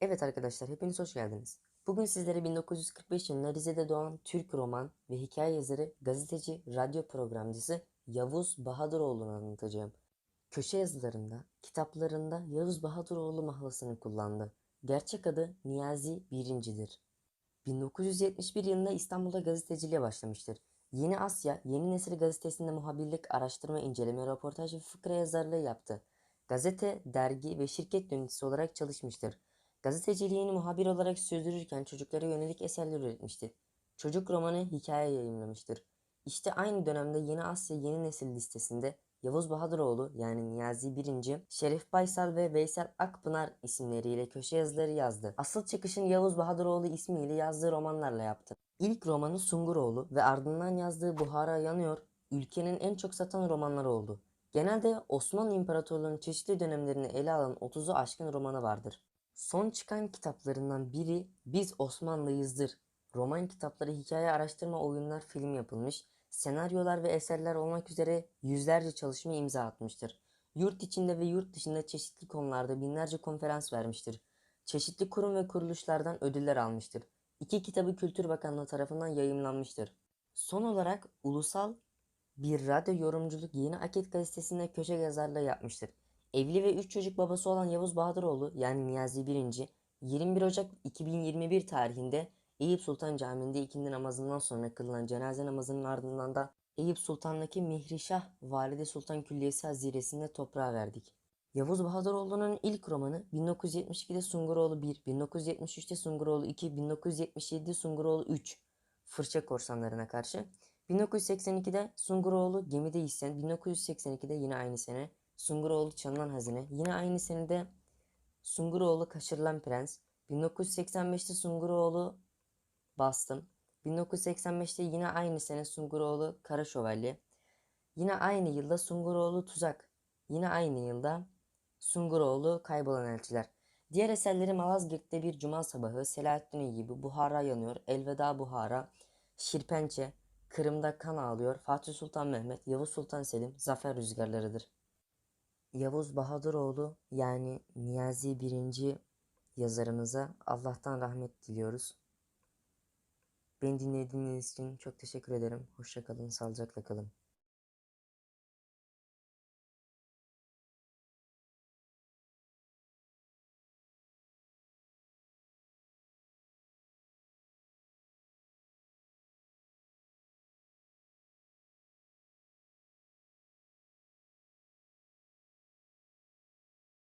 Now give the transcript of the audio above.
Evet arkadaşlar hepiniz hoş geldiniz. Bugün sizlere 1945 yılında Rize'de doğan Türk roman ve hikaye yazarı, gazeteci, radyo programcısı Yavuz Bahadıroğlu'nu anlatacağım. Köşe yazılarında, kitaplarında Yavuz Bahadıroğlu mahlasını kullandı. Gerçek adı Niyazi Birincidir. 1971 yılında İstanbul'da gazeteciliğe başlamıştır. Yeni Asya, Yeni Nesil gazetesinde muhabirlik, araştırma, inceleme, röportaj ve fıkra yazarlığı yaptı. Gazete, dergi ve şirket yöneticisi olarak çalışmıştır. Gazeteciliğini muhabir olarak sürdürürken çocuklara yönelik eserler üretmiştir. Çocuk romanı hikaye yayımlamıştır. İşte aynı dönemde Yeni Asya Yeni Nesil listesinde Yavuz Bahadıroğlu yani Niyazi Birinci, Şerif Baysal ve Veysel Akpınar isimleriyle köşe yazıları yazdı. Asıl çıkışını Yavuz Bahadıroğlu ismiyle yazdığı romanlarla yaptı. İlk romanı Sunguroğlu ve ardından yazdığı Buhara Yanıyor, ülkenin en çok satan romanları oldu. Genelde Osmanlı İmparatorluğu'nun çeşitli dönemlerini ele alan 30'u aşkın romanı vardır. Son çıkan kitaplarından biri Biz Osmanlıyızdır. Roman kitapları, hikaye araştırma oyunlar film yapılmış, senaryolar ve eserler olmak üzere yüzlerce çalışma imza atmıştır. Yurt içinde ve yurt dışında çeşitli konularda binlerce konferans vermiştir. Çeşitli kurum ve kuruluşlardan ödüller almıştır. İki kitabı Kültür Bakanlığı tarafından yayımlanmıştır. Son olarak ulusal bir radyo yorumculuk Yeni Akit gazetesinde köşe yazarlığı yapmıştır. Evli ve 3 çocuk babası olan Yavuz Bahadıroğlu yani Niyazi Birinci 21 Ocak 2021 tarihinde Eyüp Sultan Camii'nde ikindi namazından sonra kılınan cenaze namazının ardından da Eyüp Sultan'daki Mihrişah Valide Sultan Külliyesi Haziresi'nde toprağa verdik. Yavuz Bahadıroğlu'nun ilk romanı 1972'de Sunguroğlu 1, 1973'te Sunguroğlu 2, 1977'de Sunguroğlu 3 Fırça korsanlarına karşı. 1982'de Sunguroğlu Gemide İsyan, 1982'de yine aynı sene Sunguroğlu Çalınan Hazine, yine aynı senede Sunguroğlu Kaçırılan Prens, 1985'te Sunguroğlu Bastım, 1985'te yine aynı sene Sunguroğlu Kara Şövalye, yine aynı yılda Sunguroğlu Tuzak, yine aynı yılda Sunguroğlu Kaybolan Elçiler. Diğer eserleri Malazgirt'te bir cuma sabahı, Selahattin gibi Buhara yanıyor, Elveda Buhara, Şirpençe, Kırım'da kan ağlıyor, Fatih Sultan Mehmet, Yavuz Sultan Selim, Zafer Rüzgarlarıdır. Yavuz Bahadıroğlu yani Niyazi birinci yazarımıza Allah'tan rahmet diliyoruz. Beni dinlediğiniz için çok teşekkür ederim. Hoşça kalın, sağlıcakla kalın.